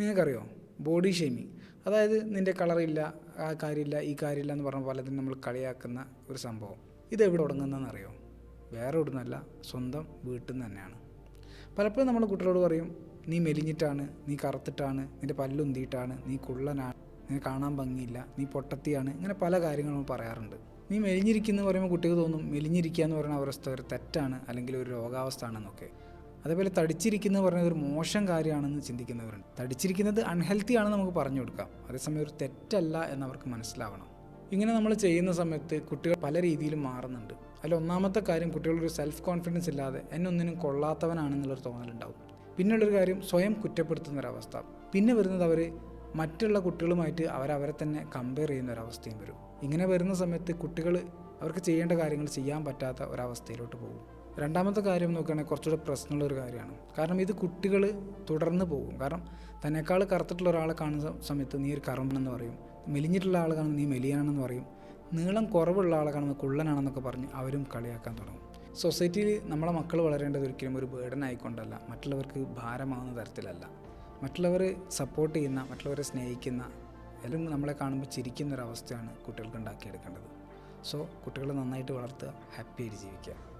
നിങ്ങൾക്കറിയോ? Body shaming അതായത് നിന്റെ കളറില്ല ആ കാര്യമില്ല ഈ കാര്യമില്ല എന്ന് പറഞ്ഞ പലതും നമ്മൾ കളിയാക്കുന്ന ഒരു സംഭവം. ഇത് എവിടെ തുടങ്ങുന്നതെന്ന് അറിയോ? വേറെ എവിടുന്നല്ല സ്വന്തം വീട്ടിൽ നിന്ന് തന്നെയാണ്. പലപ്പോഴും നമ്മൾ കുട്ടികളോട് പറയും നീ മെലിഞ്ഞിട്ടാണ് നീ കറുത്തിട്ടാണ് നിന്റെ പല്ലുന്തിയിട്ടാണ് നീ കുള്ളനാണ് നിന്നെ കാണാൻ ഭംഗിയില്ല നീ പൊട്ടത്തിയാണ് ഇങ്ങനെ പല കാര്യങ്ങളും പറയാറുണ്ട്. നീ മെലിഞ്ഞിരിക്കുന്നു പറയുമ്പോൾ കുട്ടിക്ക് തോന്നും മെലിഞ്ഞിരിക്കുക എന്ന് പറയുന്ന അവസ്ഥ ഒരു തെറ്റാണ് അല്ലെങ്കിൽ ഒരു രോഗാവസ്ഥ ആണെന്നൊക്കെ. അതേപോലെ തടിച്ചിരിക്കുന്നത് പറഞ്ഞത് ഒരു മോശം കാര്യമാണെന്ന് ചിന്തിക്കുന്നവരുണ്ട്. തടിച്ചിരിക്കുന്നത് അൺഹെൽത്തി ആണെന്ന് നമുക്ക് പറഞ്ഞു കൊടുക്കാം. അതേസമയം ഒരു തെറ്റല്ല എന്നവർക്ക് മനസ്സിലാവണം. ഇങ്ങനെ നമ്മൾ ചെയ്യുന്ന സമയത്ത് കുട്ടികൾ പല രീതിയിലും മാറുന്നുണ്ട്. അതിൽ ഒന്നാമത്തെ കാര്യം കുട്ടികളൊരു സെൽഫ് കോൺഫിഡൻസ് ഇല്ലാതെ എന്നൊന്നിനും കൊള്ളാത്തവനാണെന്നുള്ളൊരു തോന്നലുണ്ടാവും. പിന്നുള്ളൊരു കാര്യം സ്വയം കുറ്റപ്പെടുത്തുന്ന ഒരവസ്ഥ പിന്നെ വരുന്നത് അവർ മറ്റുള്ള കുട്ടികളുമായിട്ട് അവരവരെ തന്നെ കമ്പയർ ചെയ്യുന്ന ഒരവസ്ഥയും വരും. ഇങ്ങനെ വരുന്ന സമയത്ത് കുട്ടികൾ അവർക്ക് ചെയ്യേണ്ട കാര്യങ്ങൾ ചെയ്യാൻ പറ്റാത്ത ഒരവസ്ഥയിലോട്ട് പോകും. രണ്ടാമത്തെ കാര്യം നോക്കുകയാണെങ്കിൽ കുറച്ചുകൂടെ പ്രശ്നമുള്ളൊരു കാര്യമാണ്. കാരണം ഇത് കുട്ടികൾ തുടർന്ന് പോകും. കാരണം തന്നെക്കാൾ കറുത്തിട്ടുള്ള ഒരാളെ കാണുന്ന സമയത്ത് നീ ഒരു കറുമ്പനെന്ന് പറയും. മെലിഞ്ഞിട്ടുള്ള ആൾ കാണുമ്പോൾ നീ മെലിയാണെന്ന് പറയും. നീളം കുറവുള്ള ആളെ കാണുമ്പോൾ കുള്ളനാണെന്നൊക്കെ പറഞ്ഞ് അവരും കളിയാക്കാൻ തുടങ്ങും. സൊസൈറ്റിയിൽ നമ്മളെ മക്കൾ വളരേണ്ടത് ഒരിക്കലും ഒരു ബേർഡൻ ആയിക്കൊണ്ടല്ല. മറ്റുള്ളവർക്ക് ഭാരമാവുന്ന തരത്തിലല്ല. മറ്റുള്ളവർ സപ്പോർട്ട് ചെയ്യുന്ന മറ്റുള്ളവരെ സ്നേഹിക്കുന്ന അല്ലെങ്കിൽ നമ്മളെ കാണുമ്പോൾ ചിരിക്കുന്ന ഒരു അവസ്ഥയാണ് കുട്ടികൾക്ക് ഉണ്ടാക്കിയെടുക്കേണ്ടത്. സോ കുട്ടികളെ നന്നായിട്ട് വളർത്തുക ഹാപ്പി ആയിട്ട് ജീവിക്കുക.